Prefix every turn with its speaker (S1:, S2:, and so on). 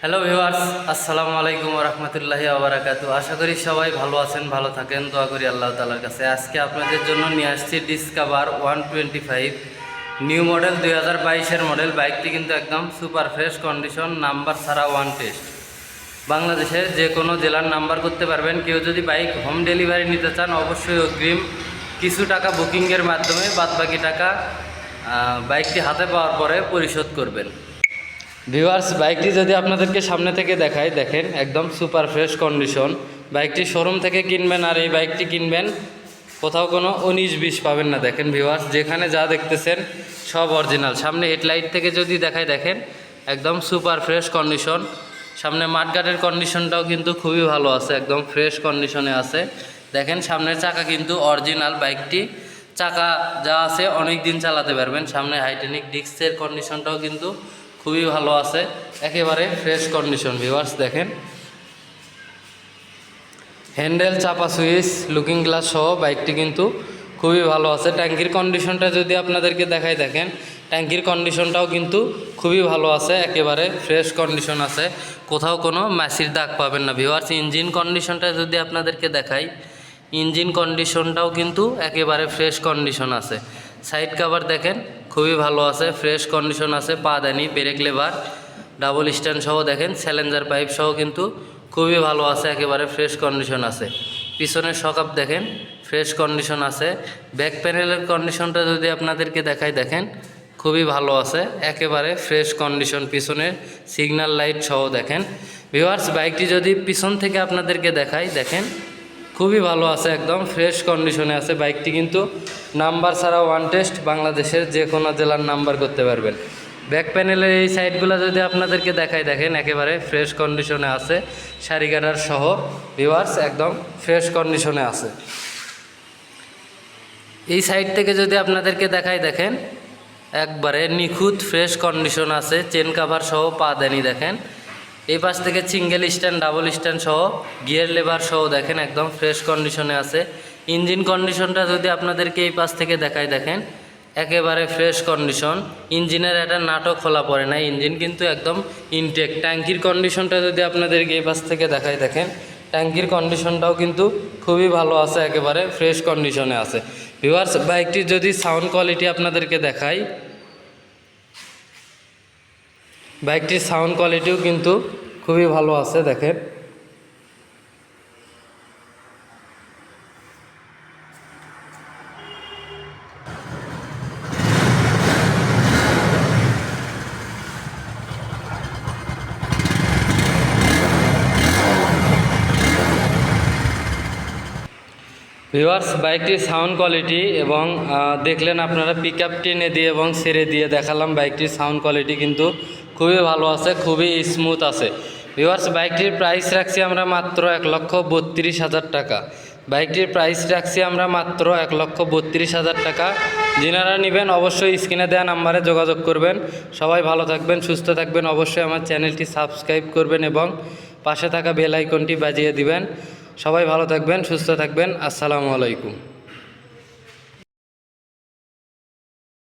S1: Hello viewers আসসালামু আলাইকুম রহমতুল্লাহি আবরাকাতু আশা করি সবাই ভালো আছেন, ভালো থাকেন। দোয়া করি আল্লাহ তালার কাছে। আজকে আপনাদের জন্য নিয়ে আসছি Discover one twenty five new model দুই হাজার বাইশের মডেল বাইকটি কিন্তু একদম সুপার ফ্রেশ কন্ডিশন নাম্বার ছাড়া ওয়ান টেস্ট বাংলাদেশের যে কোনো জেলার নাম্বার করতে পারবেন। কেউ যদি বাইক হোম ডেলিভারি নিতে চান, অবশ্যই অগ্রিম কিছু টাকা বুকিংয়ের মাধ্যমে বাদবাকি টাকা বাইকটি হাতে পাওয়ার পরে পরিশোধ করবেন। ভিউয়ার্স, বাইকটি যদি আপনাদেরকে সামনে থেকে দেখায় দেখেন, একদম সুপার ফ্রেশ কন্ডিশন। বাইকটি শোরুম থেকে কিনবেন আর এই বাইকটি কিনবেন, কোথাও কোনো উনিশ বিশ পাবেন না। দেখেন ভিউয়ার্স, যেখানে যা দেখতেছেন, সব অরিজিনাল। সামনে হেডলাইট থেকে যদি দেখায় দেখেন, একদম সুপার ফ্রেশ কন্ডিশন। সামনে মাঠগাটের কন্ডিশনটাও কিন্তু খুবই ভালো আছে, একদম ফ্রেশ কন্ডিশনে আছে। দেখেন, সামনের চাকা কিন্তু অরিজিনাল বাইকটি। চাকা যা আছে অনেক দিন চালাতে পারবেন। সামনে হাইটেনিক ডিস্কের কন্ডিশনটাও কিন্তু খুবই ভালো আছে। একেবারে ফ্রেশ কন্ডিশন ভিউয়ার্স দেখেন। হ্যান্ডেল চাপা সুইচ লুকিং গ্লাস সহ বাইকটি কিন্তু খুবই ভালো আছে। ট্যাঙ্কির কন্ডিশনটা যদি আপনাদেরকে দেখাই, দেখেন, ট্যাঙ্কির কন্ডিশনটাও কিন্তু খুবই ভালো আছে। একেবারে ফ্রেশ কন্ডিশন আছে। কোথাও কোনো ম্যাসির দাগ পাবেন না। ভিউয়ার্স ইঞ্জিন কন্ডিশনটা যদি আপনাদেরকে দেখাই ইঞ্জিন কন্ডিশনটাও কিন্তু একেবারে ফ্রেশ কন্ডিশন আছে। সাইড কাভার দেখেন, খুবই ভালো আছে, ফ্রেশ কন্ডিশন আছে, পা দেনি ব্রেক লেভার, ডাবল স্ট্যান্ড সহ দেখেন, স্যালেঞ্জার পাইপ সহ কিন্তু খুবই ভালো আছে, একেবারে ফ্রেশ কন্ডিশন আছে। পিছনের সকাপ দেখেন, ফ্রেশ কন্ডিশন আছে। ব্যাক প্যানেলের কন্ডিশনটা যদি আপনাদেরকে দেখাই, দেখেন, খুবই ভালো আছে, একেবারে ফ্রেশ কন্ডিশন, পিছনের সিগন্যাল লাইট সহ দেখেন। ভিউয়ার্স বাইকটি যদি পিছন থেকে আপনাদেরকে দেখাই, দেখেন খুবই ভালো আছে একদম ফ্রেশ কন্ডিশনে আছে বাইকটি কিন্তু নাম্বার ছাড়া ওয়ান টেস্ট বাংলাদেশের যে কোনো জেলার নাম্বার করতে পারবেন। ব্যাক প্যানেলের এই সাইডগুলো যদি আপনাদেরকে দেখাই, দেখেন একেবারে ফ্রেশ কন্ডিশনে আছে কাটার সহ ভিওয়ার্স একদম ফ্রেশ কন্ডিশনে আছে। এই সাইড থেকে যদি আপনাদেরকে দেখাই, দেখেন, একবারে নিখুঁত ফ্রেশ কন্ডিশন আছে চেন কাভার সহ পা দেনি, দেখেন। এই পাশ থেকে সিঙ্গেল স্ট্যান্ড, ডাবল স্ট্যান্ড সহ গিয়ার লেবার সহ দেখেন একদম ফ্রেশ কন্ডিশনে আছে। ইঞ্জিন কন্ডিশনটা যদি আপনাদেরকে এই পাশ থেকে দেখাই, দেখেন একেবারে ফ্রেশ কন্ডিশন। ইঞ্জিনের একটা নাটক খোলা পড়ে না ইঞ্জিন কিন্তু একদম ইনটেক ট্যাঙ্কির কন্ডিশনটা যদি আপনাদেরকে এই পাশ থেকে দেখাই, দেখেন ট্যাঙ্কির কন্ডিশনটাও কিন্তু খুবই ভালো আছে, একেবারে ফ্রেশ কন্ডিশনে আছে। ভিউয়ার্স বাইকটির যদি সাউন্ড কোয়ালিটি আপনাদেরকে দেখাই বাইকটির সাউন্ড কোয়ালিটিও কিন্তু খুবই ভালো আছে, দেখেন। ভিউয়ার্স, বাইকটির সাউন্ড কোয়ালিটি এবং দেখলেন আপনারা পিক আপ টেনে দিয়ে এবং সেরে দিয়ে দেখালাম বাইকটির সাউন্ড কোয়ালিটি কিন্তু খুবই ভালো আছে, খুবই স্মুথ আছে। ভিউয়ার্স বাইকটির প্রাইস রাখছি আমরা মাত্র এক লক্ষ বত্রিশ হাজার টাকা। বাইকটির প্রাইস রাখছি আমরা মাত্র এক লক্ষ বত্রিশ হাজার টাকা। যিনারা নেবেন অবশ্যই স্ক্রিনে দেওয়া নাম্বারে যোগাযোগ করবেন। সবাই ভালো থাকবেন, সুস্থ থাকবেন। অবশ্যই আমার চ্যানেলটি সাবস্ক্রাইব করবেন এবং পাশে থাকা বেল আইকনটি বাজিয়ে দিবেন। সবাই ভালো থাকবেন, সুস্থ থাকবেন। আসসালামু আলাইকুম।